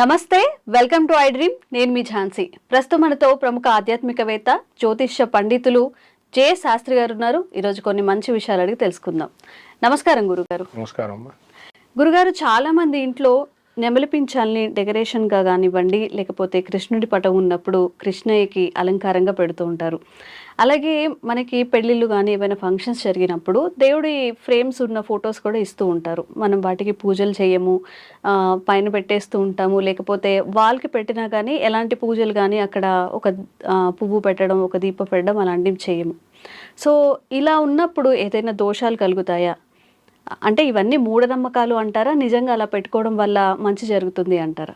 నమస్తే welcome to I dream నేను మీ ఝాన్సీ. ప్రస్తుతం మనతో ప్రముఖ ఆధ్యాత్మికవేత్త జ్యోతిష్య పండితులు జే శాస్త్రి గారు ఉన్నారు. ఈరోజు కొన్ని మంచి విషయాలు అడిగి తెలుసుకుందాం. నమస్కారం గురుగారు. నమస్కారం గురుగారు చాలా మంది ఇంట్లో నెమలి పింఛాల్ని డెకరేషన్గా కానివ్వండి లేకపోతే కృష్ణుడి పటం ఉన్నప్పుడు కృష్ణయ్యకి అలంకారంగా పెడుతూ ఉంటారు. అలాగే మనకి పెళ్ళిళ్ళు కానీ ఏమైనా ఫంక్షన్స్ జరిగినప్పుడు దేవుడి ఫ్రేమ్స్ ఉన్న ఫొటోస్ కూడా ఇస్తూ ఉంటారు. మనం వాటికి పూజలు చేయము పైన పెట్టేస్తూ ఉంటాము లేకపోతే వాల్కి పెట్టినా కానీ ఎలాంటి పూజలు కానీ అక్కడ ఒక పువ్వు పెట్టడం ఒక దీపం పెట్టడం అలాంటివి చేయము. సో ఇలా ఉన్నప్పుడు ఏదైనా దోషాలు కలుగుతాయా? అంటే ఇవన్నీ మూఢనమ్మకాలు అంటారా? నిజంగా అలా పెట్టుకోవడం వల్ల మంచి జరుగుతుంది అంటారా?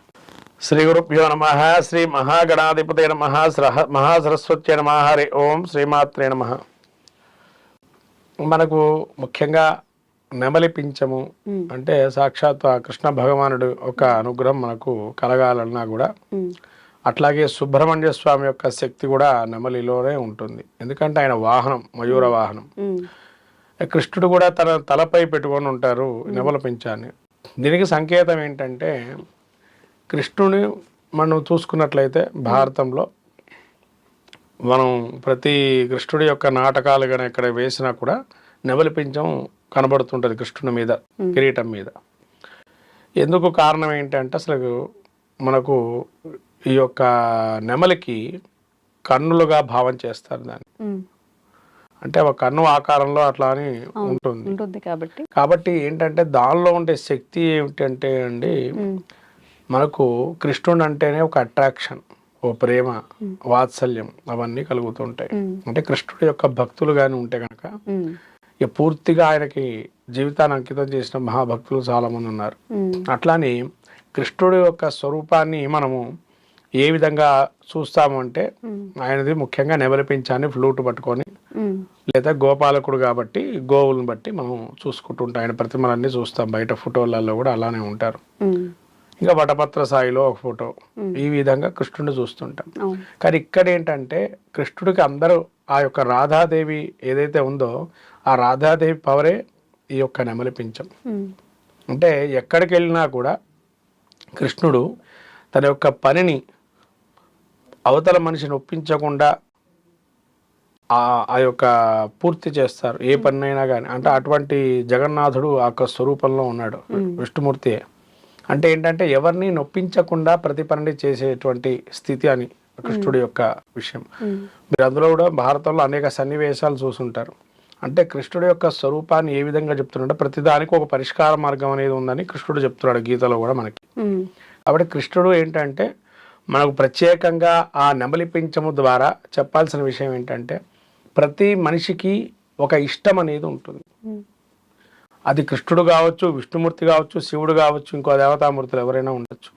శ్రీ గురుభ్యో నమ శ్రీ మహాగణాధిపతి నమ స్రహ మహాసరస్వతి నమ హరి ఓం శ్రీమాత్రే నమ. మనకు ముఖ్యంగా నెమలి పించము మ్. అంటే సాక్షాత్ ఆ కృష్ణ భగవానుడు ఒక అనుగ్రహం మనకు కలగాలన్నా కూడా అట్లాగే సుబ్రహ్మణ్య స్వామి యొక్క శక్తి కూడా నెమలిలోనే ఉంటుంది. ఎందుకంటే ఆయన వాహనం మయూర వాహనం. కృష్ణుడు కూడా తన తలపై పెట్టుకొని ఉంటారు నెమల పించాన్ని దీనికి సంకేతం ఏంటంటే కృష్ణుని మనం చూసుకున్నట్లయితే భారతంలో మనం ప్రతి కృష్ణుడి యొక్క నాటకాలు కానీ ఎక్కడ వేసినా కూడా నెమలి పించం కనబడుతుంటుంది కృష్ణుని మీద కిరీటం మీద. ఎందుకు కారణం ఏంటంటే అసలు మనకు ఈ యొక్క నెమలికి కన్నులుగా భావం చేస్తారు దాన్ని. అంటే ఒక కన్ను ఆకారంలో అట్లా అని ఉంటుంది. కాబట్టి. కాబట్టి ఏంటంటే దానిలో ఉండే శక్తి ఏమిటంటే అండి మనకు కృష్ణుడు అంటేనే ఒక అట్రాక్షన్ ఓ ప్రేమ వాత్సల్యం అవన్నీ కలుగుతుంటాయి. అంటే కృష్ణుడి యొక్క భక్తులు కానీ ఉంటే కనుక ఇక పూర్తిగా ఆయనకి జీవితాన్ని అంకితం చేసిన మహాభక్తులు చాలా మంది ఉన్నారు అట్లానే కృష్ణుడి యొక్క స్వరూపాన్ని మనము ఏ విధంగా చూస్తాము అంటే ఆయనది ముఖ్యంగా నెమలి పించాన్ని ఫ్లూట్ పట్టుకొని లేదా గోపాలకుడు కాబట్టి గోవులను బట్టి మనం చూసుకుంటుంటాం. ఆయన ప్రతిమలన్నీ చూస్తాం. బయట ఫోటోలలో కూడా అలానే ఉంటారు. ఇంకా వటపత్ర సాయిలో ఒక ఫోటో. ఈ విధంగా కృష్ణుడిని చూస్తుంటాం. కానీ ఇక్కడ ఏంటంటే కృష్ణుడికి అందరూ ఆ యొక్క రాధాదేవి ఏదైతే ఉందో ఆ రాధాదేవి పవరే ఈ యొక్క నెమలి ఉమ్, అంటే ఎక్కడికి వెళ్ళినా కూడా కృష్ణుడు తన యొక్క పనిని అవతల మనిషిని ఒప్పించకుండా ఆ ఆ యొక్క పూర్తి చేస్తారు. ఏ పనినైనా కానీ అంటే అటువంటి జగన్నాథుడు ఆ యొక్క స్వరూపంలో ఉన్నాడు. విష్ణుమూర్తి అంటే ఏంటంటే ఎవరిని నొప్పించకుండా ప్రతి పనిని చేసేటువంటి స్థితి అని కృష్ణుడి యొక్క విషయం. మీరు అందులో కూడా భారతంలో అనేక సన్నివేశాలు చూసుంటారు. అంటే కృష్ణుడి యొక్క స్వరూపాన్ని ఏ విధంగా చెప్తున్నాడంటే ప్రతిదానికి ఒక పరిష్కార మార్గం అనేది ఉందని కృష్ణుడు చెప్తున్నాడు గీతలో కూడా మనకి. కాబట్టి కృష్ణుడు ఏంటంటే మనకు ప్రత్యేకంగా ఆ నెమలి పించము ద్వారా చెప్పాల్సిన విషయం ఏంటంటే ప్రతి మనిషికి ఒక ఇష్టం అనేది ఉంటుంది. అది కృష్ణుడు కావచ్చు విష్ణుమూర్తి కావచ్చు శివుడు కావచ్చు ఇంకో దేవతామూర్తులు ఎవరైనా ఉండొచ్చు.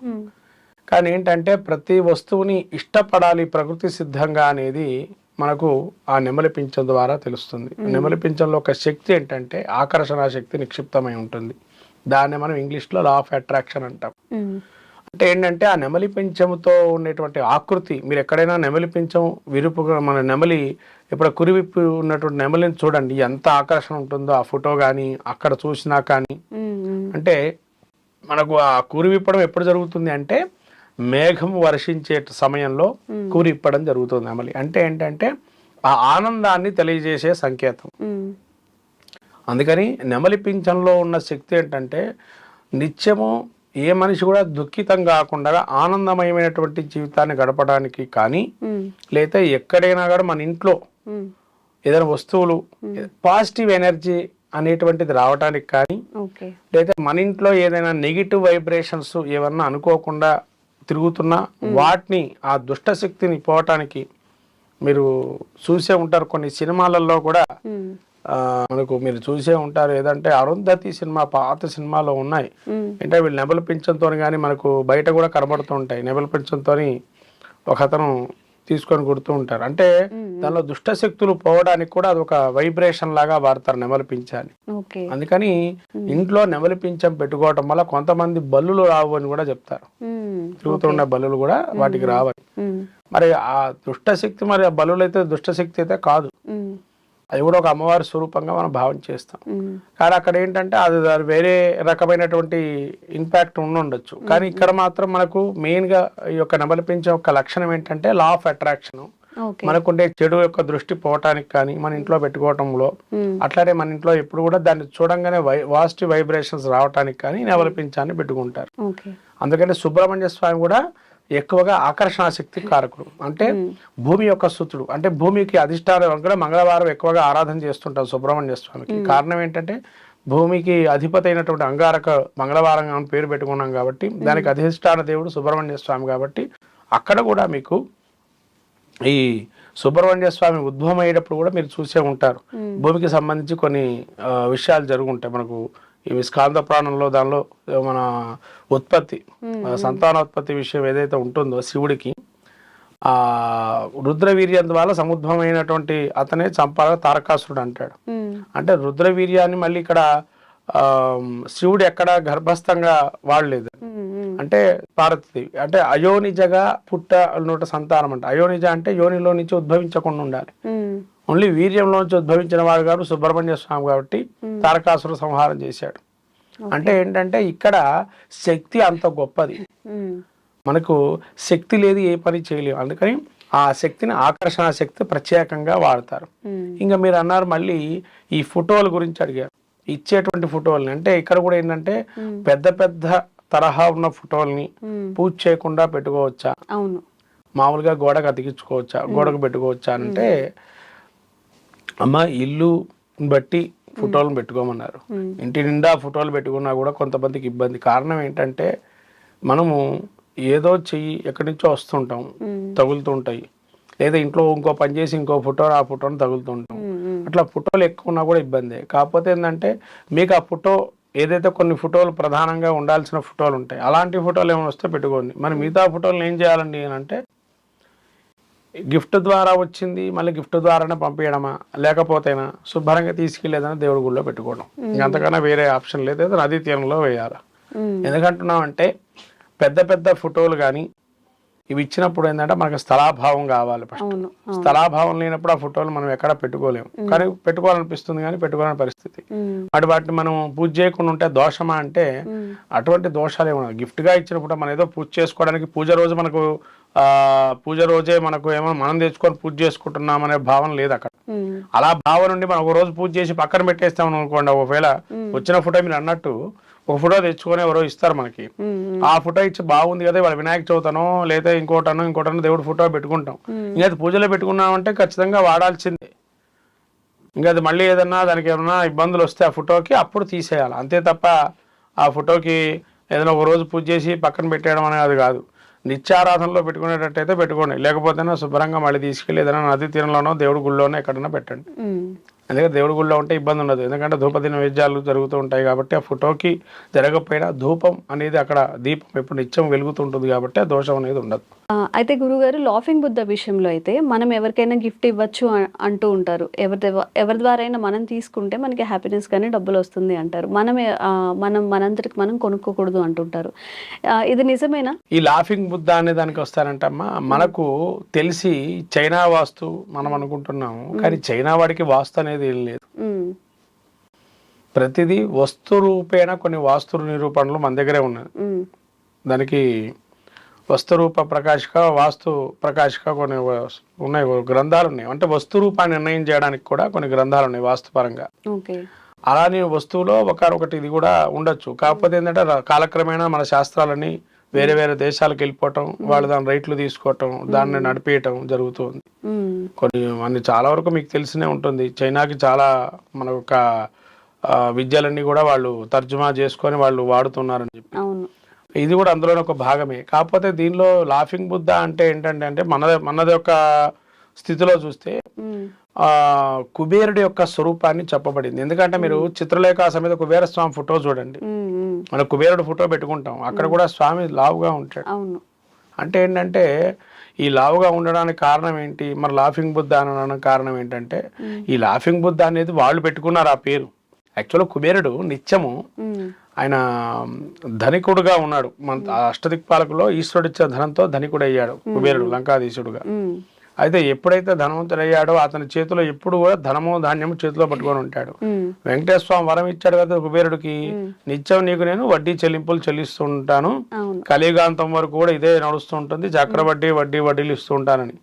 కానీ ఏంటంటే ప్రతి వస్తువుని ఇష్టపడాలి ప్రకృతి సిద్ధంగా అనేది మనకు ఆ నెమలి పింఛం ద్వారా తెలుస్తుంది. నెమలి పింఛంలో ఒక శక్తి ఏంటంటే ఆకర్షణ శక్తి నిక్షిప్తమై ఉంటుంది. దాన్ని మనం ఇంగ్లీష్లో లా ఆఫ్ అట్రాక్షన్ అంటాం. అంటే ఏంటంటే ఆ నెమలి పింఛముతో ఉండేటువంటి ఆకృతి మీరు ఎక్కడైనా నెమలి పింఛం విరుపుగా మన నెమలి ఇప్పుడు కురివిప్పి ఉన్నటువంటి నెమలిని చూడండి ఎంత ఆకర్షణ ఉంటుందో ఆ ఫోటో కానీ అక్కడ చూసినా కానీ. అంటే మనకు ఆ కూరి విప్పడం ఎప్పుడు జరుగుతుంది అంటే మేఘం వర్షించే సమయంలో కూరి ఇప్పడం జరుగుతుంది అమలి అంటే ఏంటంటే ఆ ఆనందాన్ని తెలియజేసే సంకేతం. అందుకని నెమలి పింఛంలో ఉన్న శక్తి ఏంటంటే నిత్యము ఏ మనిషి కూడా దుఃఖితం కాకుండా ఆనందమయమైనటువంటి జీవితాన్ని గడపడానికి కానీ లేదా ఎక్కడైనా కూడా మన ఇంట్లో ఏదైనా వస్తువులు పాజిటివ్ ఎనర్జీ అనేటువంటిది రావడానికి కానీ లేదా మన ఇంట్లో ఏదైనా నెగిటివ్ వైబ్రేషన్స్ ఏమన్నా అనుకోకుండా తిరుగుతున్నా వాటిని ఆ దుష్ట శక్తిని పోవటానికి మీరు చూసే ఉంటారు కొన్ని సినిమాలలో కూడా. మనకు మీరు చూసే ఉంటారు ఏదంటే అరుంధతి సినిమా పాత సినిమాలో ఉన్నాయి. అంటే వీళ్ళు నెబల పింఛంతో కానీ మనకు బయట కూడా కనబడుతూ ఉంటాయి. నెబల పింఛంతో ఒక అతను తీసుకొని కొడుతూ ఉంటారు. అంటే దానిలో దుష్ట శక్తులు పోవడానికి కూడా అది ఒక వైబ్రేషన్ లాగా వాడతారు నెమలి పింఛాన్ని. అందుకని ఇంట్లో నెమలి పింఛం పెట్టుకోవటం వల్ల కొంతమంది బల్లులు రావు అని కూడా చెప్తారు. తిరుగుతున్న బల్లులు కూడా వాటికి రావని. మరి ఆ దుష్ట శక్తి మరి ఆ బల్లులు అయితే దుష్ట శక్తి అయితే కాదు. అది కూడా ఒక అమ్మవారి స్వరూపంగా మనం భావం చేస్తాం. కానీ అక్కడ ఏంటంటే అది వేరే రకమైనటువంటి ఇంపాక్ట్ ఉండొచ్చు కానీ ఇక్కడ మాత్రం మనకు మెయిన్గా ఈ యొక్క నెమలిపించే ఒక లక్షణం ఏంటంటే లా ఆఫ్ అట్రాక్షన్ మనకుండే చెడు యొక్క దృష్టి పోవటానికి కానీ మన ఇంట్లో పెట్టుకోవటంలో అట్లానే మన ఇంట్లో ఎప్పుడు కూడా దాన్ని చూడంగానే వై వాస్టివ్ వైబ్రేషన్స్ రావటానికి కానీ నెమలిపించాన్ని పెట్టుకుంటారు. అందుకని సుబ్రహ్మణ్య స్వామి కూడా ఎక్కువగా ఆకర్షణ శక్తి కారకుడు. అంటే భూమి యొక్క సుతుడు అంటే భూమికి అధిష్టానం కూడా మంగళవారం ఎక్కువగా ఆరాధన చేస్తుంటారు సుబ్రహ్మణ్య స్వామికి. కారణం ఏంటంటే భూమికి అధిపతి అయినటువంటి అంగారక మంగళవారం పేరు పెట్టుకున్నాం కాబట్టి దానికి అధిష్టాన దేవుడు సుబ్రహ్మణ్య స్వామి కాబట్టి అక్కడ కూడా మీకు ఈ సుబ్రహ్మణ్య స్వామి ఉద్భవం అయ్యేటప్పుడు కూడా మీరు చూసే ఉంటారు. భూమికి సంబంధించి కొన్ని విషయాలు జరుగుంటాయి. మనకు ఈ స్కాంద ప్రాణంలో దానిలో మన ఉత్పత్తి సంతానోత్పత్తి విషయం ఏదైతే ఉంటుందో శివుడికి ఆ రుద్రవీర్యం ద్వారా సముద్భవమైనటువంటి అతనే చంపాల తారకాసురుడు అంటాడు. అంటే రుద్రవీర్యాన్ని మళ్ళీ ఇక్కడ ఆ, శివుడు ఎక్కడ గర్భస్థంగా వాడలేదు. అంటే పార్వతీదేవి అంటే అయోనిజగా పుట్ట నోట సంతానం అంటే. అయోనిజ అంటే యోనిలో నుంచి ఉద్భవించకుండా ఉండాలి. ఓన్లీ వీర్యంలో నుంచి ఉద్భవించిన వాడు గారు సుబ్రహ్మణ్య స్వామి కాబట్టి తారకాసుర సంహారం చేశాడు. అంటే ఏంటంటే ఇక్కడ శక్తి అంత గొప్పది. మనకు శక్తి లేదు ఏ పని చేయలేము అందుకని ఆ శక్తిని ఆకర్షణ శక్తి ప్రత్యేకంగా వాడతారు. ఇంకా మీరు అన్నారు మళ్ళీ ఈ ఫోటోల గురించి అడిగారు. ఇచ్చేటువంటి ఫోటోల్ని. అంటే ఇక్కడ కూడా ఏంటంటే పెద్ద పెద్ద తరహా ఉన్న ఫోటోల్ని పూజ చేయకుండా పెట్టుకోవచ్చా? అవును. మామూలుగా గోడకు అతికించుకోవచ్చా? గోడకు పెట్టుకోవచ్చా? అంటే అమ్మ ఇల్లు బట్టి ఫోటోలను పెట్టుకోమన్నారు. ఇంటి నిండా ఫోటోలు పెట్టుకున్నా కూడా కొంతమందికి ఇబ్బంది. కారణం ఏంటంటే మనము ఏదో చెయ్యి ఎక్కడి నుంచో వస్తుంటాం తగులుతుంటాయి లేదా ఇంట్లో ఇంకో పని చేసి ఇంకో ఫోటో ఆ ఫోటోని తగులుతుంటాం అట్లా ఫోటోలు ఎక్కువ ఉన్నా కూడా ఇబ్బంది. కాకపోతే ఏంటంటే మీకు ఆ ఫోటో ఏదైతే కొన్ని ఫోటోలు ప్రధానంగా ఉండాల్సిన ఫోటోలు ఉంటాయి అలాంటి ఫోటోలు ఏమైనా వస్తే పెట్టుకోండి. మరి మిగతా ఫోటోలు ఏం చేయాలండి అని అంటే గిఫ్ట్ ద్వారా వచ్చింది మళ్ళీ గిఫ్ట్ ద్వారానే పంపించడమా లేకపోతేనా? శుభ్రంగా తీసుకెళ్ళేదని దేవుడి గుళ్ళో పెట్టుకోవడం. ఇంక అంతకన్నా వేరే ఆప్షన్ లేదు నదీ తీరంలో వేయాలి. ఉమ్, ఎందుకంటున్నామంటే పెద్ద పెద్ద ఫోటోలు కానీ ఇవి ఇచ్చినప్పుడు ఏంటంటే మనకు స్థలాభావం కావాలి ఫస్ట్. స్థలాభావం లేనప్పుడు ఆ ఫోటోలు మనం ఎక్కడ పెట్టుకోలేము కానీ పెట్టుకోవాలనిపిస్తుంది కానీ పెట్టుకోలేని పరిస్థితి. అటు వాటిని మనం పూజ చేయకుండా ఉంటే దోషమా అంటే అటువంటి దోషాలు ఏమన్నా గిఫ్ట్గా ఇచ్చిన ఫోటో మనం ఏదో పూజ చేసుకోవడానికి పూజ రోజు మనకు పూజ రోజే మనకు ఏమో మనం తెచ్చుకొని పూజ చేసుకుంటున్నాం అనే భావన లేదు అక్కడ. అలా భావన నుండి మనం ఒక రోజు పూజ చేసి పక్కన పెట్టేస్తాం అనుకోండి ఒకవేళ వచ్చిన ఫోటో మీరు అన్నట్టు ఒక ఫోటో తెచ్చుకొని ఎవరో ఇస్తారు మనకి. ఆ ఫోటో ఇచ్చి బాగుంది కదా వాళ్ళ వినాయక చవితనో లేదా ఇంకోటనో ఇంకోటనో దేవుడు ఫోటో పెట్టుకుంటాం. ఇంకా అది పూజలో పెట్టుకున్నామంటే ఖచ్చితంగా వాడాల్సిందే. ఇంకా అది మళ్ళీ ఏదన్నా దానికి ఏమన్నా ఇబ్బందులు వస్తే ఆ ఫోటోకి అప్పుడు తీసేయాలి. అంతే తప్ప ఆ ఫోటోకి ఏదైనా ఒక రోజు పూజ చేసి పక్కన పెట్టేయడం అనేది కాదు. నిత్యారాధనలో పెట్టుకునేటట్టయితే పెట్టుకోండి. లేకపోతేనే శుభ్రంగా మళ్ళీ తీసుకెళ్ళి ఏదైనా నది తీరంలోనో దేవుడి గుళ్ళోనో ఎక్కడైనా పెట్టండి. ఎందుకంటే దేవుడి గుళ్ళో ఉంటే ఇబ్బంది ఉండదు. ఎందుకంటే ధూపదిన నైవేద్యాలు జరుగుతూ ఉంటాయి కాబట్టి ఆ ఫోటోకి జరగకపోయినా ధూపం అనేది అక్కడ దీపం ఎప్పుడు నిత్యం వెలుగుతుంటుంది కాబట్టి ఆ దోషం అనేది ఉండదు. అయితే గురుగారు లాఫింగ్ బుద్ధ విషయంలో అయితే మనం ఎవరికైనా గిఫ్ట్ ఇవ్వచ్చు అంటూ ఉంటారు. ఎవరి ఎవరి ద్వారా అయినా మనం తీసుకుంటే మనకి హ్యాపీనెస్ కానీ డబ్బులు వస్తుంది అంటారు. మనమే మనం మనంతటికి మనం కొనుక్కోకూడదు అంటుంటారు. ఇది నిజమేనా? ఈ లాఫింగ్ బుద్ధ అనే దానికి వస్తారంటమ్మా. మనకు తెలిసి చైనా వాస్తు మనం అనుకుంటున్నాము. కానీ చైనా వాడికి వాస్తు అనేది ఏం లేదు. ప్రతిదీ వస్తు రూపేణ కొన్ని వాస్తు నిరూపణలు మన దగ్గరే ఉన్నాయి. దానికి వస్తు రూప ప్రకాశిక వాస్తు ప్రకాశిక కొన్ని ఉన్నాయి. గ్రంథాలు ఉన్నాయి. అంటే వస్తు రూపాన్ని నిర్ణయం చేయడానికి కూడా కొన్ని గ్రంథాలు ఉన్నాయి వాస్తుపరంగా. అలానే వస్తువులో ఒకటి ఇది కూడా ఉండొచ్చు. కాకపోతే ఏంటంటే కాలక్రమేణా మన శాస్త్రాలని వేరే వేరే దేశాలకు వెళ్ళిపోవటం వాళ్ళు దాని రైట్లు తీసుకోవటం దాన్ని నడిపేయటం జరుగుతుంది కొన్ని అన్ని చాలా వరకు మీకు తెలిసినే ఉంటుంది. చైనాకి చాలా మన ఆ, విద్యలన్నీ కూడా వాళ్ళు తర్జుమా చేసుకొని వాళ్ళు వాడుతున్నారని చెప్పి. ఇది కూడా అందులోనే ఒక భాగమే. కాకపోతే దీనిలో లాఫింగ్ బుద్ధ అంటే ఏంటంటే అంటే మనది మనది యొక్క స్థితిలో చూస్తే కుబేరుడి యొక్క స్వరూపాన్ని చెప్పబడింది. ఎందుకంటే మీరు చిత్రలేఖ సమేత కుబేర స్వామి ఫోటో చూడండి. మన కుబేరుడు ఫోటో పెట్టుకుంటాం. అక్కడ కూడా స్వామి లావుగా ఉంటాడు. అంటే ఏంటంటే ఈ లావుగా ఉండడానికి కారణం ఏంటి? మరి లాఫింగ్ బుద్ధ అనడానికి కారణం ఏంటంటే ఈ లాఫింగ్ బుద్ధ అనేది వాళ్ళు పెట్టుకున్నారు ఆ పేరు. యాక్చువల్గా కుబేరుడు నిత్యము ఆయన ధనికుడుగా ఉన్నాడు. మన అష్టదిక్పాలకులో ఈశ్వరుడు ఇచ్చే ధనంతో ధనికుడు అయ్యాడు కుబేరుడు లంకాధీశుడుగా. అయితే ఎప్పుడైతే ధనవంతుడు అయ్యాడో అతని చేతిలో ఎప్పుడు కూడా ధనము ధాన్యము చేతిలో పట్టుకొని ఉంటాడు. వెంకటేశ్వర స్వామి వరం ఇచ్చాడు కదా కుబేరుడికి నిత్యం నీకు నేను వడ్డీ చెల్లింపులు చెల్లిస్తూ ఉంటాను కలియుగాంతం వరకు కూడా ఇదే నడుస్తూ ఉంటుంది. చక్రవడ్డీ వడ్డీ వడ్డీలు ఇస్తూ ఉంటానని.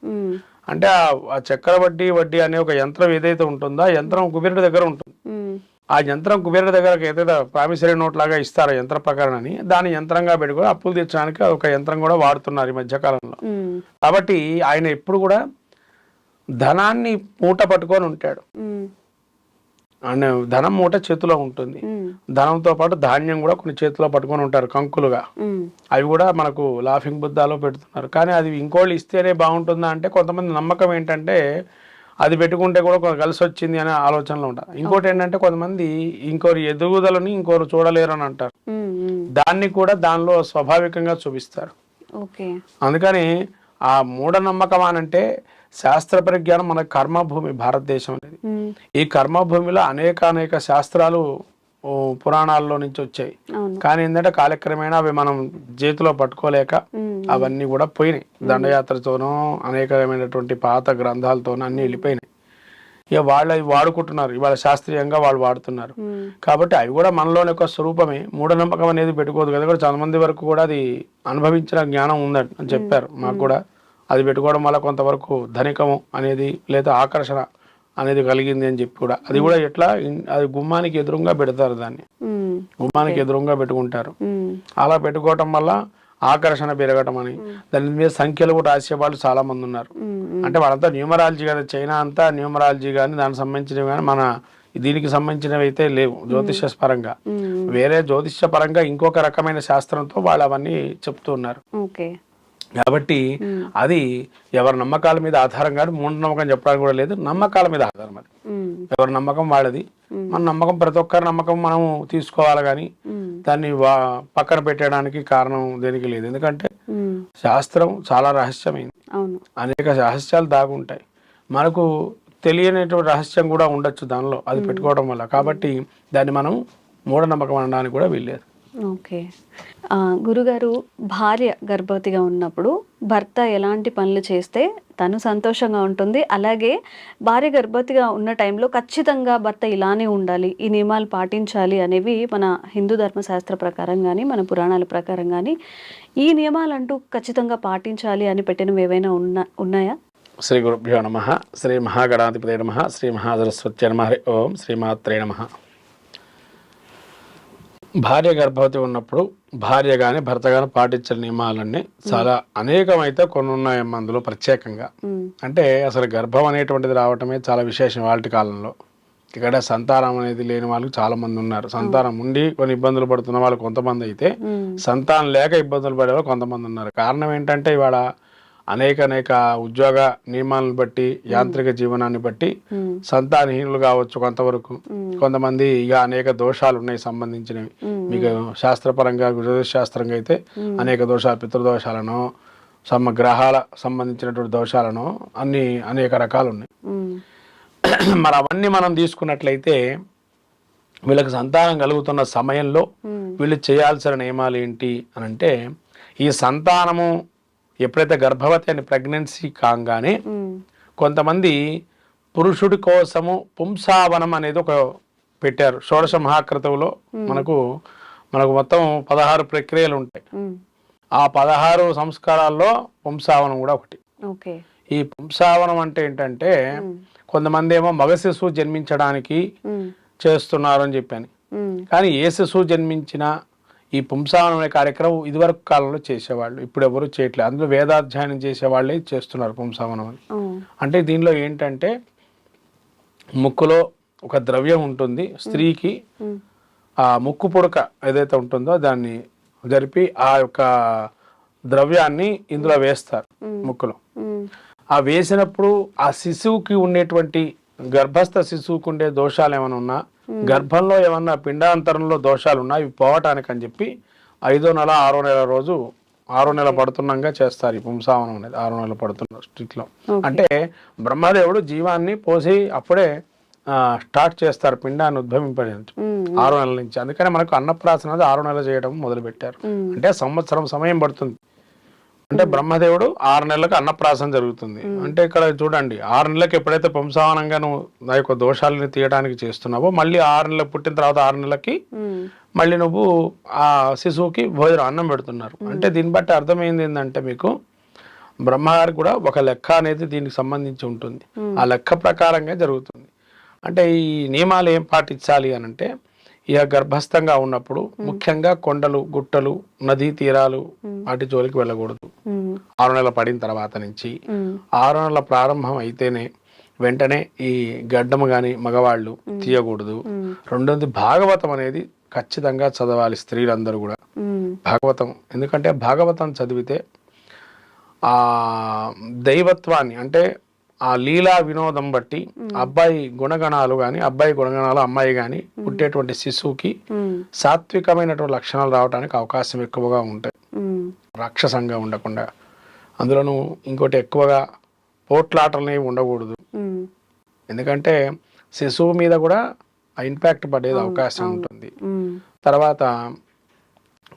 అంటే ఆ- ఆ చక్రవడ్డీ వడ్డీ అనే ఒక యంత్రం ఏదైతే ఉంటుందో ఆ యంత్రం కుబేరుడి దగ్గర ఉంటుంది. ఆ యంత్రం కుబేరుడి దగ్గర ఏదైతే ప్రామిసరీ నోట్ లాగా ఇస్తారో యంత్ర ప్రకారం అని దాని యంత్రంగా పెట్టుకొని అప్పులు తీర్చడానికి ఒక యంత్రం కూడా వాడుతున్నారు ఈ మధ్యకాలంలో. కాబట్టి ఆయన ఎప్పుడు కూడా ధనాన్ని మూట పట్టుకొని ఉంటాడు. ఆయన ధనం మూట చేతిలో ఉంటుంది. ధనంతో పాటు ధాన్యం కూడా కొన్ని చేతిలో పట్టుకొని ఉంటారు కంకులుగా. అవి కూడా మనకు లాఫింగ్ బుద్ధాలో పెడుతున్నారు. కానీ అది ఇంకోళ్ళు ఇస్తేనే బాగుంటుందా అంటే కొంతమంది నమ్మకం ఏంటంటే అది పెట్టుకుంటే కూడా కలిసి వచ్చింది అనే ఆలోచనలో ఉంటారు ఇంకోటి ఏంటంటే కొంతమంది ఇంకోరి ఎదుగుదలని ఇంకోరు చూడలేరు అని అంటారు. దాన్ని కూడా దానిలో స్వాభావికంగా చూపిస్తారు. అందుకని ఆ మూఢనమ్మకం అనంటే శాస్త్ర పరిజ్ఞానం మన కర్మభూమి భారతదేశం అనేది. ఈ కర్మభూమిలో అనేక అనేక శాస్త్రాలు పురాణాల్లో నుంచి వచ్చాయి. కానీ ఏంటంటే కాలక్రమేణా అవి మనం చేతిలో పట్టుకోలేక అవన్నీ కూడా పోయినాయి. దండయాత్రతోనూ అనేకమైనటువంటి పాత గ్రంథాలతోనూ అన్ని వెళ్ళిపోయినాయి. ఇక వాళ్ళు అవి వాడుకుంటున్నారు. ఇవాళ శాస్త్రీయంగా వాళ్ళు వాడుతున్నారు. కాబట్టి అవి కూడా మనలోని ఒక స్వరూపమే. మూఢనమ్మకం అనేది పెట్టుకోదు కదా. కూడా చాలా మంది వరకు కూడా అది అనుభవించిన జ్ఞానం ఉందని అని చెప్పారు. మాకు కూడా అది పెట్టుకోవడం వల్ల కొంతవరకు ధనికము అనేది లేదా ఆకర్షణ అనేది కలిగింది అని చెప్పి కూడా. అది కూడా ఎట్లా? అది గుమ్మానికి ఎదురుగా పెడతారు దాన్ని. గుమ్మానికి ఎదురుగా పెట్టుకుంటారు. అలా పెట్టుకోవటం వల్ల ఆకర్షణ పెరగటం అని. దాని మీద సంఖ్యలు కూడా రాసే వాళ్ళు చాలా మంది ఉన్నారు. అంటే వాళ్ళంతా న్యూమరాలజీ కదా. చైనా అంతా న్యూమరాలజీ కానీ దానికి సంబంధించినవి కానీ మన దీనికి సంబంధించినవి అయితే లేవు జ్యోతిష్య పరంగా వేరే జ్యోతిష్య పరంగా ఇంకొక రకమైన శాస్త్రంతో వాళ్ళు అవన్నీ చెప్తూ ఉన్నారు. కాబట్టి అది ఎవరి నమ్మకాల మీద ఆధారం కాదు మూఢనమ్మకం చెప్పడానికి కూడా లేదు నమ్మకాల మీద ఆధారం అది. ఎవరి నమ్మకం వాళ్ళది. మన నమ్మకం ప్రతి ఒక్కరి నమ్మకం మనం తీసుకోవాలి కానీ దాన్ని వా- పక్కన పెట్టడానికి కారణం దేనికి లేదు. ఎందుకంటే శాస్త్రం చాలా రహస్యమైంది. అనేక రహస్యాలు దాగుంటాయి. మనకు తెలియనటువంటి రహస్యం కూడా ఉండొచ్చు దానిలో అది పెట్టుకోవడం వల్ల. కాబట్టి దాన్ని మనం మూఢనమ్మకం అనడానికి కూడా వీల్లేదు. ఓకే. గురుగారు భార్య గర్భవతిగా ఉన్నప్పుడు భర్త ఎలాంటి పనులు చేస్తే తను సంతోషంగా ఉంటుంది? అలాగే భార్య గర్భవతిగా ఉన్న టైంలో ఖచ్చితంగా భర్త ఇలానే ఉండాలి ఈ నియమాలు పాటించాలి అనేవి మన హిందూ ధర్మశాస్త్ర ప్రకారం కానీ మన పురాణాల ప్రకారం కానీ ఈ నియమాలంటూ ఖచ్చితంగా పాటించాలి అని పెట్టినవి ఏవైనా ఉన్నా ఉన్నాయా? శ్రీ గురుభ్యో నమ. శ్రీ మహాగణాధిపతి నమ. శ్రీ మహాసరస్వతి నమ. హరి ఓం. శ్రీమాత్రే నమ. భార్య గర్భవతి ఉన్నప్పుడు భార్య కానీ భర్త కానీ పాటించిన నియమాలన్నీ చాలా అనేకమైతే కొన్ని ఉన్నాయమ్మ అందులో ప్రత్యేకంగా. అంటే అసలు గర్భం అనేటువంటిది రావటమే చాలా విశేషం వాళ్ళ కాలంలో. ఇక్కడ సంతానం అనేది లేని వాళ్ళు చాలా మంది ఉన్నారు. సంతానం ఉండి కొన్ని ఇబ్బందులు పడుతున్న వాళ్ళు కొంతమంది అయితే సంతానం లేక ఇబ్బందులు పడే వాళ్ళు కొంతమంది ఉన్నారు. కారణం ఏంటంటే ఇవాళ అనేక అనేక ఉద్యోగ నియమాలను బట్టి యాంత్రిక జీవనాన్ని బట్టి సంతానహీనులు కావచ్చు కొంతవరకు. కొంతమంది ఇక అనేక దోషాలు ఉన్నాయి సంబంధించినవి. మీకు శాస్త్రపరంగా జ్యోతిష్ శాస్త్రంగా అయితే అనేక దోషాలు పితృదోషాలను సమ గ్రహాల సంబంధించినటువంటి దోషాలను అన్ని అనేక రకాలు ఉన్నాయి మరి అవన్నీ మనం తీసుకున్నట్లయితే వీళ్ళకి సంతానం కలుగుతున్న సమయంలో వీళ్ళు చేయాల్సిన నియమాలు ఏంటి అని అంటే ఈ సంతానము ఎప్పుడైతే గర్భవతి అని ప్రెగ్నెన్సీ కాగానే కొంతమంది పురుషుడి కోసము పుంసావనం అనేది ఒక పెట్టారు. షోడశ మహాకృతవులో మనకు మనకు మొత్తం పదహారు ప్రక్రియలు ఉంటాయి. ఆ పదహారు సంస్కారాల్లో పుంసావనం కూడా ఒకటి. ఈ పుంసావనం అంటే ఏంటంటే కొంతమంది ఏమో మగ శిశువు జన్మించడానికి చేస్తున్నారు అని చెప్పాను. కానీ ఏ శిశువు జన్మించినా ఈ పుంసావనం అనే కార్యక్రమం ఇదివరకు కాలంలో చేసేవాళ్ళు. ఇప్పుడు ఎవరు చేయట్లేదు అందులో వేదాధ్యయనం చేసేవాళ్ళే చేస్తున్నారు పుంసావనం అని. అంటే దీనిలో ఏంటంటే ముక్కులో ఒక ద్రవ్యం ఉంటుంది. స్త్రీకి ఆ ముక్కు పుడక ఏదైతే ఉంటుందో దాన్ని జరిపి ఆ యొక్క ద్రవ్యాన్ని ఇందులో వేస్తారు ముక్కులో. ఆ వేసినప్పుడు ఆ శిశువుకి ఉండేటువంటి గర్భస్థ శిశువుకు ఉండే దోషాలు ఏమైనా ఉన్నా గర్భంలో ఏమన్నా పిండాంతరంలో దోషాలు ఉన్నా ఇవి పోవటానికి అని చెప్పి ఐదో నెల ఆరో నెల రోజు ఆరో నెల పడుతున్నాగా చేస్తారు ఈ పుంసావనం అనేది ఆరో నెల పడుతున్న స్ట్రీట్లో అంటే బ్రహ్మదేవుడు జీవాన్ని పోసి అప్పుడే ఆ, స్టార్ట్ చేస్తారు పిండాన్ని ఉద్భవింపడానికి ఆరో నెలల నుంచి. అందుకనే మనకు అన్నప్రాసన ఆరో నెల చేయడం మొదలు పెట్టారు అంటే సంవత్సరం సమయం పడుతుంది. అంటే బ్రహ్మదేవుడు ఆరు నెలలకు అన్నప్రాసం జరుగుతుంది. అంటే ఇక్కడ చూడండి ఆరు నెలలకు ఎప్పుడైతే పుంసావనంగా నువ్వు నా యొక్క దోషాలని తీయడానికి చేస్తున్నావో మళ్ళీ ఆరు నెలలకు పుట్టిన తర్వాత ఆరు నెలలకి మళ్ళీ నువ్వు ఆ శిశువుకి భోజనం అన్నం పెడుతున్నారు. అంటే దీన్ని బట్టి అర్థమైంది ఏంటంటే మీకు బ్రహ్మగారికి కూడా ఒక లెక్క అనేది దీనికి సంబంధించి ఉంటుంది. ఆ లెక్క ప్రకారంగా జరుగుతుంది. అంటే ఈ నియమాలు ఏం పాటించాలి అని అంటే ఇక గర్భస్థంగా ఉన్నప్పుడు ముఖ్యంగా కొండలు గుట్టలు నదీ తీరాలు వాటి జోలికి వెళ్ళకూడదు. ఆరు నెలలు పడిన తర్వాత నుంచి ఆరు నెలల ప్రారంభం అయితేనే వెంటనే ఈ గడ్డము కానీ మగవాళ్ళు తీయకూడదు. రెండోది భాగవతం అనేది ఖచ్చితంగా చదవాలి స్త్రీలందరూ కూడా. భాగవతం. ఎందుకంటే భాగవతం చదివితే ఆ దైవత్వాన్ని అంటే ఆ లీలా వినోదం బట్టి అబ్బాయి గుణగణాలు కానీ అబ్బాయి గుణగణాలు అమ్మాయి కానీ పుట్టేటువంటి శిశువుకి సాత్వికమైనటువంటి లక్షణాలు రావడానికి అవకాశం ఎక్కువగా ఉంటాయి. రాక్షసంగా ఉండకుండా. అందులోనూ ఇంకోటి ఎక్కువగా పోట్లాటలనేవి ఉండకూడదు. ఎందుకంటే శిశువు మీద కూడా ఆ ఇంపాక్ట్ పడేది అవకాశం ఉంటుంది. తర్వాత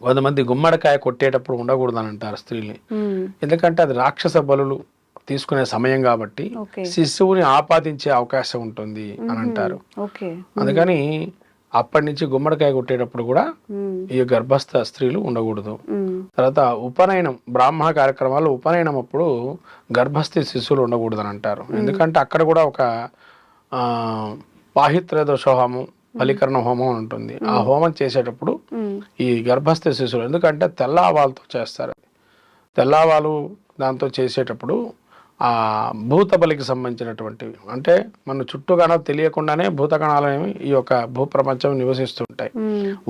కొంతమంది గుమ్మడికాయ కొట్టేటప్పుడు ఉండకూడదు అని అంటారు స్త్రీని ఎందుకంటే అది రాక్షస బలులు. తీసుకునే సమయం కాబట్టి శిశువుని ఆపాదించే అవకాశం ఉంటుంది అని అంటారు. ఓకే. అందుకని అప్పటి నుంచి గుమ్మడికాయ కొట్టేటప్పుడు కూడా ఈ గర్భస్థ స్త్రీలు ఉండకూడదు. తర్వాత ఉపనయనం బ్రాహ్మణ కార్యక్రమాలు ఉపనయనం అప్పుడు గర్భస్థ శిశువులు ఉండకూడదు అని అంటారు ఎందుకంటే అక్కడ కూడా ఒక ఆ, పాహిత్రదోష హోమం బలికరణ హోమం అని ఉంటుంది. ఆ హోమం చేసేటప్పుడు ఈ గర్భస్థ శిశువులు ఎందుకంటే తెల్లావాలతో చేస్తారు. తెల్లావాలు దాంతో చేసేటప్పుడు ఆ భూత బలికి సంబంధించినటువంటివి. అంటే మన చుట్టూగానో తెలియకుండానే భూతగణాలు అనేవి ఈ యొక్క భూప్రపంచం నివసిస్తుంటాయి.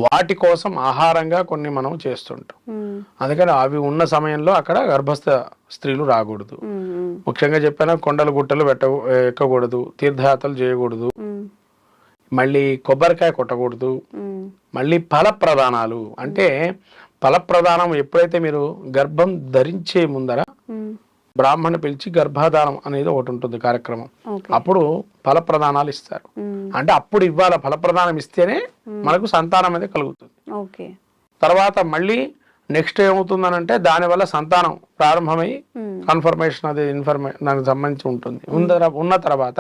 వాటి కోసం ఆహారంగా కొన్ని మనం చేస్తుంటాం. అందుకని అవి ఉన్న సమయంలో అక్కడ గర్భస్థ స్త్రీలు రాకూడదు. ముఖ్యంగా చెప్పిన కొండలు గుట్టలు పెట్ట ఎక్కకూడదు తీర్థయాత్రలు చేయకూడదు. మళ్ళీ కొబ్బరికాయ కొట్టకూడదు. మళ్ళీ ఫల ప్రదానాలు అంటే ఫల ప్రదానం ఎప్పుడైతే మీరు గర్భం ధరించే ముందర బ్రాహ్మణ పిలిచి గర్భాధానం అనేది ఒకటి ఉంటుంది కార్యక్రమం. అప్పుడు ఫల ప్రదానాలు ఇస్తారు అంటే అప్పుడు ఇవ్వాలి ఫల ప్రదానం ఇస్తేనే మనకు సంతానం అనేది కలుగుతుంది. ఓకే. తర్వాత మళ్ళీ నెక్స్ట్ ఏమవుతుందనంటే దానివల్ల సంతానం ప్రారంభమై కన్ఫర్మేషన్ అది ఇన్ఫర్మేషన్ దానికి సంబంధించి ఉంటుంది. ఉన్న ఉన్న తర్వాత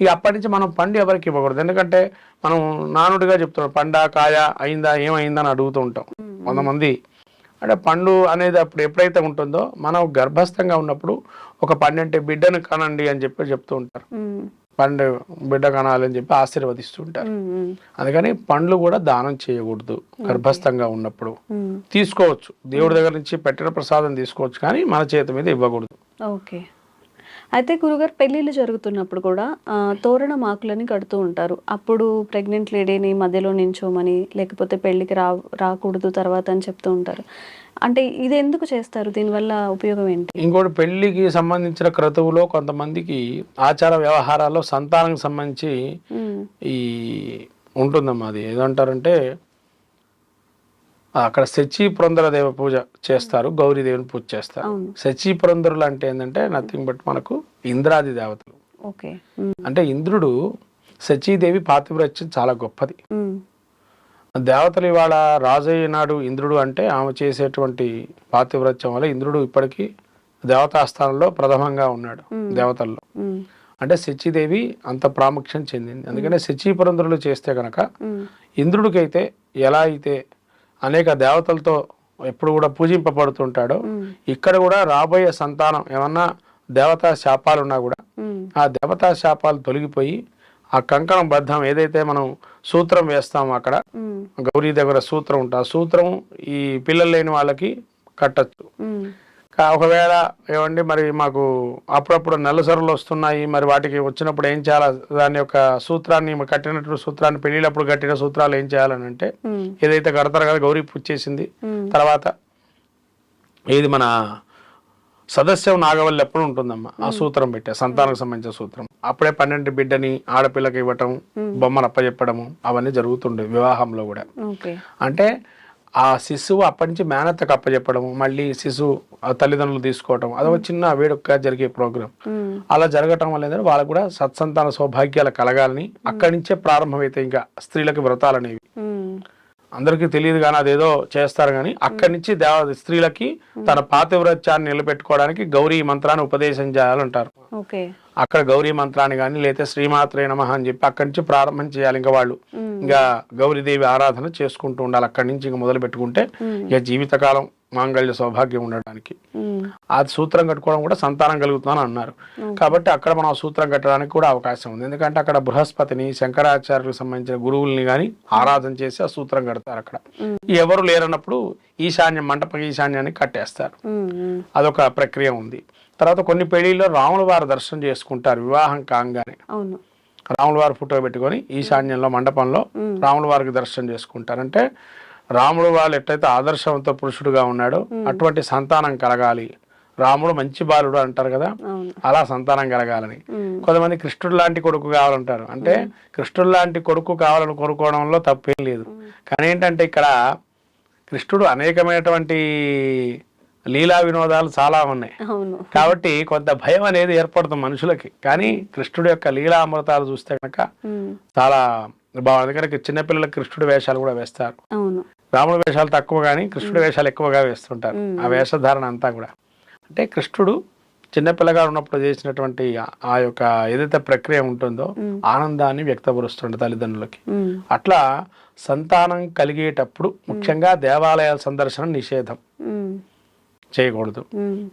ఇక అప్పటి నుంచి మనం పండు ఎవరికి ఇవ్వకూడదు. ఎందుకంటే మనం నానుడిగా చెప్తున్నాం పండా కాయ అయిందా ఏమైందా అని అడుగుతూ ఉంటాం. కొంతమంది అంటే పండు అనేది అప్పుడు ఎప్పుడైతే ఉంటుందో మనం గర్భస్థంగా ఉన్నప్పుడు ఒక పండంటే బిడ్డను కనండి అని చెప్పి చెప్తూ ఉంటారు. పండు బిడ్డ కనాలి అని చెప్పి ఆశీర్వదిస్తుంటారు ఉమ్, ఉమ్, అందుకని పండ్లు కూడా దానం చేయకూడదు గర్భస్థంగా ఉన్నప్పుడు. తీసుకోవచ్చు. దేవుడి దగ్గర నుంచి పెట్టిన ప్రసాదం తీసుకోవచ్చు కానీ మన చేతి మీద ఇవ్వకూడదు. ఓకే. అయితే గురుగారు పెళ్ళిళ్ళు జరుగుతున్నప్పుడు కూడా తోరణం ఆకులని కడుతూ ఉంటారు. అప్పుడు ప్రెగ్నెంట్ లేడీని మధ్యలో నించోమని లేకపోతే పెళ్ళికి రా రాకూడదు తర్వాత అని చెప్తూ ఉంటారు. అంటే ఇది ఎందుకు చేస్తారు? దీనివల్ల ఉపయోగం ఏంటి? ఇంకోటి పెళ్ళికి సంబంధించిన క్రతువులో కొంతమందికి ఆచార వ్యవహారాల్లో సంతానానికి సంబంధించి ఈ ఉంటుందమ్మా అది. ఏదంటారంటే అక్కడ శచి పురంధర దేవ పూజ చేస్తారు గౌరీదేవిని పూజ చేస్తారు. శచి పురంధరులు అంటే ఏంటంటే నథింగ్ బట్ మనకు ఇంద్రాది దేవతలు. అంటే ఇంద్రుడు శచీదేవి పాతివ్రత్యం చాలా గొప్పది. దేవతలు ఇవాళ రాజయ్య నాడు ఇంద్రుడు అంటే ఆమె చేసేటువంటి పాతివ్రత్యం వల్ల ఇంద్రుడు ఇప్పటికీ దేవతాస్థానంలో ప్రథమంగా ఉన్నాడు దేవతల్లో. అంటే శచీదేవి అంత ప్రాముఖ్యం చెందింది. అందుకనే శచీ పురంధరులు చేస్తే కనుక ఇంద్రుడికైతే ఎలా అయితే అనేక దేవతలతో ఎప్పుడు కూడా పూజింపబడుతుంటాడో. ఇక్కడ కూడా రాబోయే సంతానం ఏమన్నా దేవతా శాపాలు ఉన్నా కూడా ఆ దేవతా శాపాలు తొలగిపోయి ఆ కంకణం బద్ధం ఏదైతే మనం సూత్రం వేస్తామో అక్కడ గౌరీ దగ్గర సూత్రం ఉంటుంది. ఆ సూత్రం ఈ పిల్లలు లేని వాళ్ళకి కట్టచ్చు. ఒకవేళ ఏమండి మరి మాకు అప్పుడప్పుడు నెలసరులు వస్తున్నాయి మరి వాటికి వచ్చినప్పుడు ఏం చేయాలి? దాని యొక్క సూత్రాన్ని కట్టినట్టు సూత్రాన్ని పెళ్ళిళ్ళప్పుడు కట్టిన సూత్రాలు ఏం చేయాలని అంటే ఏదైతే కడతారో కదా గౌరీ పూజ చేసింది తర్వాత ఇది మన సదస్యం నాగవల్లి ఎప్పుడు ఉంటుందమ్మా? ఆ సూత్రం పెట్టే సంతానికి సంబంధించిన సూత్రం. అప్పుడే పన్నెండు బిడ్డని ఆడపిల్లకి ఇవ్వటం బొమ్మను అప్పచెప్పడము అవన్నీ జరుగుతుండే వివాహంలో కూడా. అంటే ఆ శిశువు అప్పటి నుంచి మేనత్తకు అప్పచెప్పడము మళ్ళీ శిశువు తల్లిదండ్రులు తీసుకోవటం అదొక చిన్న వేడుకగా జరిగే ప్రోగ్రాం. ఉమ్, అలా జరగటం వల్ల ఏంటంటే వాళ్ళకు కూడా సత్సంతాన సౌభాగ్యాలు కలగాలని అక్కడి నుంచే ప్రారంభమైతే ఇంకా స్త్రీలకు వ్రతాలు అనేవి అందరికీ తెలియదు కానీ అదేదో చేస్తారు కానీ అక్కడి నుంచి దేవ స్త్రీలకి తన పాతివ్రత్యాన్ని నిలబెట్టుకోవడానికి గౌరీ మంత్రాన్ని ఉపదేశం చేయాలంటారు. అక్కడ గౌరీ మంత్రాన్ని కానీ లేకపోతే శ్రీమాత్రే నమ అని చెప్పి అక్కడి నుంచి ప్రారంభం చేయాలి. ఇంకా వాళ్ళు ఇంకా గౌరీదేవి ఆరాధన చేసుకుంటూ ఉండాలి. అక్కడి నుంచి ఇంకా మొదలు పెట్టుకుంటే ఇక జీవితకాలం మాంగళ్య సౌభాగ్యం ఉండడానికి. ఆ సూత్రం కట్టుకోవడం కూడా సంతానం కలుగుతుందని అన్నారు. కాబట్టి అక్కడ మనం ఆ సూత్రం కట్టడానికి కూడా అవకాశం ఉంది. ఎందుకంటే అక్కడ బృహస్పతిని శంకరాచార్యులకు సంబంధించిన గురువుల్ని కానీ ఆరాధన చేసి ఆ సూత్రం కడతారు అక్కడ. ఎవరు లేరన్నప్పుడు ఈశాన్యం మంటప ఈశాన్యాన్ని కట్టేస్తారు. అదొక ప్రక్రియ ఉంది. తర్వాత కొన్ని పెళ్ళిలో రాముల వారి దర్శనం చేసుకుంటారు వివాహం కాగానే. రాముల వారి ఫోటో పెట్టుకొని ఈశాన్యంలో మండపంలో రాముల వారికి దర్శనం చేసుకుంటారు. అంటే రాముడు వాళ్ళు ఎట్లయితే ఆదర్శవంత పురుషుడుగా ఉన్నాడో అటువంటి సంతానం కలగాలి. రాముడు మంచి బాలుడు అంటారు కదా అలా సంతానం కలగాలని. కొంతమంది కృష్ణుడు లాంటి కొడుకు కావాలంటారు. అంటే కృష్ణుడు లాంటి కొడుకు కావాలని కోరుకోవడంలో తప్పేం లేదు. కానీ ఏంటంటే ఇక్కడ కృష్ణుడు అనేకమైనటువంటి లీలా వినోదాలు చాలా ఉన్నాయి. కాబట్టి కొంత భయం అనేది ఏర్పడుతుంది మనుషులకి. కానీ కృష్ణుడు యొక్క లీలా అమృతాలు చూస్తే కనుక చాలా బాగుంది. ఎందుకంటే చిన్నపిల్లలకి కృష్ణుడి వేషాలు కూడా వేస్తారు. రాముడి వేషాలు తక్కువ కానీ కృష్ణుడి వేషాలు ఎక్కువగా వేస్తుంటారు. ఆ వేషధారణ అంతా కూడా. అంటే కృష్ణుడు చిన్నపిల్లగా ఉన్నప్పుడు చేసినటువంటి ఆ- యొక్క ఏదైతే ప్రక్రియ ఉంటుందో ఆనందాన్ని వ్యక్తపరుస్తుండే తల్లిదండ్రులకి. అట్లా సంతానం కలిగేటప్పుడు ముఖ్యంగా దేవాలయాల సందర్శనం నిషేధం. చేయకూడదు.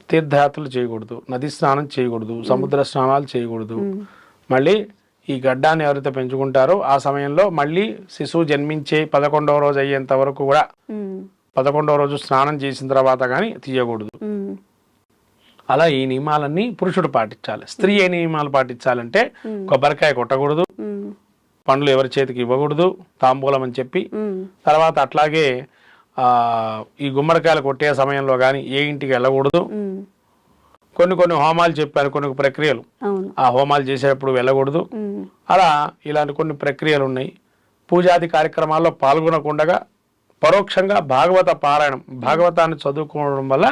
తీర్థయాత్రలు చేయకూడదు. నది స్నానం చేయకూడదు. సముద్ర స్నానాలు చేయకూడదు. మళ్ళీ ఈ గడ్డాన్ని ఎవరైతే పెంచుకుంటారో ఆ సమయంలో మళ్ళీ శిశువు జన్మించే పదకొండవ రోజు అయ్యేంత వరకు కూడా పదకొండవ రోజు స్నానం చేసిన తర్వాత కానీ తీయకూడదు. అలా ఈ నియమాలన్నీ పురుషుడు పాటించాలి. స్త్రీ ఏ నియమాలు పాటించాలంటే కొబ్బరికాయ కొట్టకూడదు. పండ్లు ఎవరి చేతికి ఇవ్వకూడదు. తాంబూలం అని చెప్పి. తర్వాత అట్లాగే ఆ, ఈ గుమ్మడికాయలు కొట్టే సమయంలో కానీ ఏ ఇంటికి వెళ్ళకూడదు. కొన్ని కొన్ని హోమాలు చెప్పారు కొన్ని ప్రక్రియలు. ఆ హోమాలు చేసేటప్పుడు వెళ్ళకూడదు. అలా ఇలాంటి కొన్ని ప్రక్రియలు ఉన్నాయి. పూజాది కార్యక్రమాల్లో పాల్గొనకుండా పరోక్షంగా భాగవత పారాయణం భాగవతాన్ని చదువుకోవడం వల్ల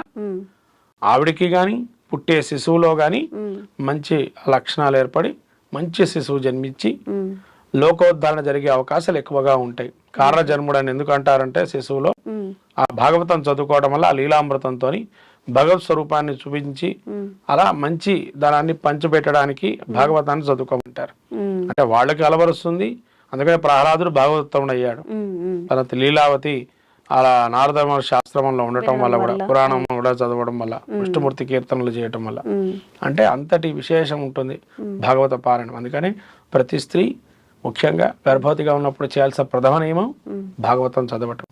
ఆవిడికి కానీ పుట్టే శిశువులో కానీ మంచి లక్షణాలు ఏర్పడి మంచి శిశువు జన్మించి లోకోద్ధరణ జరిగే అవకాశాలు ఎక్కువగా ఉంటాయి. కారణ జన్ముడు అని ఎందుకు అంటారంటే శిశువులో ఆ భాగవతం చదువుకోవడం వల్ల ఆ లీలామృతంతో భగవత్ స్వరూపాన్ని చూపించి అలా మంచి ధనాన్ని పంచిపెట్టడానికి భాగవతాన్ని చదువుకోమంటారు. అంటే వాళ్ళకి అలవరుస్తుంది అందుకనే ప్రహ్లాదుడు భాగవతుడు అయ్యాడు. తన లీలావతి అలా నారద మహర్షి ఆశ్రమంలో ఉండటం వల్ల కూడా పురాణం కూడా చదవడం వల్ల విష్ణుమూర్తి కీర్తనలు చేయటం వల్ల. అంటే అంతటి విశేషం ఉంటుంది భాగవత పారాయణం. అందుకని ప్రతి స్త్రీ ముఖ్యంగా గర్భవతిగా ఉన్నప్పుడు చేయాల్సిన ప్రథమ నియమం భాగవతం చదవటం.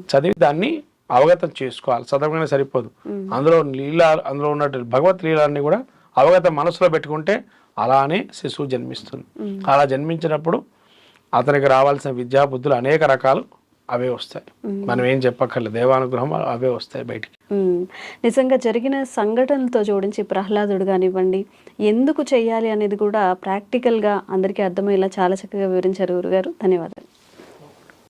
చదివి దాన్ని అవగతం చేసుకోవాలి. చదవగానే సరిపోదు. అందులో లీలా అందులో ఉన్నటువంటి భగవత్ లీలాన్ని కూడా అవగత మనసులో పెట్టుకుంటే అలానే శిశువు జన్మిస్తుంది. అలా జన్మించినప్పుడు అతనికి రావాల్సిన విద్యా బుద్ధులు అనేక రకాలు అవే వస్తాయి. మనం ఏం చెప్పక్కర్లేదు. దేవానుగ్రహం అవే వస్తాయి బయటికి. నిజంగా జరిగిన సంఘటనలతో జోడించి ప్రహ్లాదుడు కానివ్వండి ఎందుకు చెయ్యాలి అనేది కూడా ప్రాక్టికల్గా అందరికీ అర్థమయ్యేలా చాలా చక్కగా వివరించారు గురుగారు. ధన్యవాదాలు.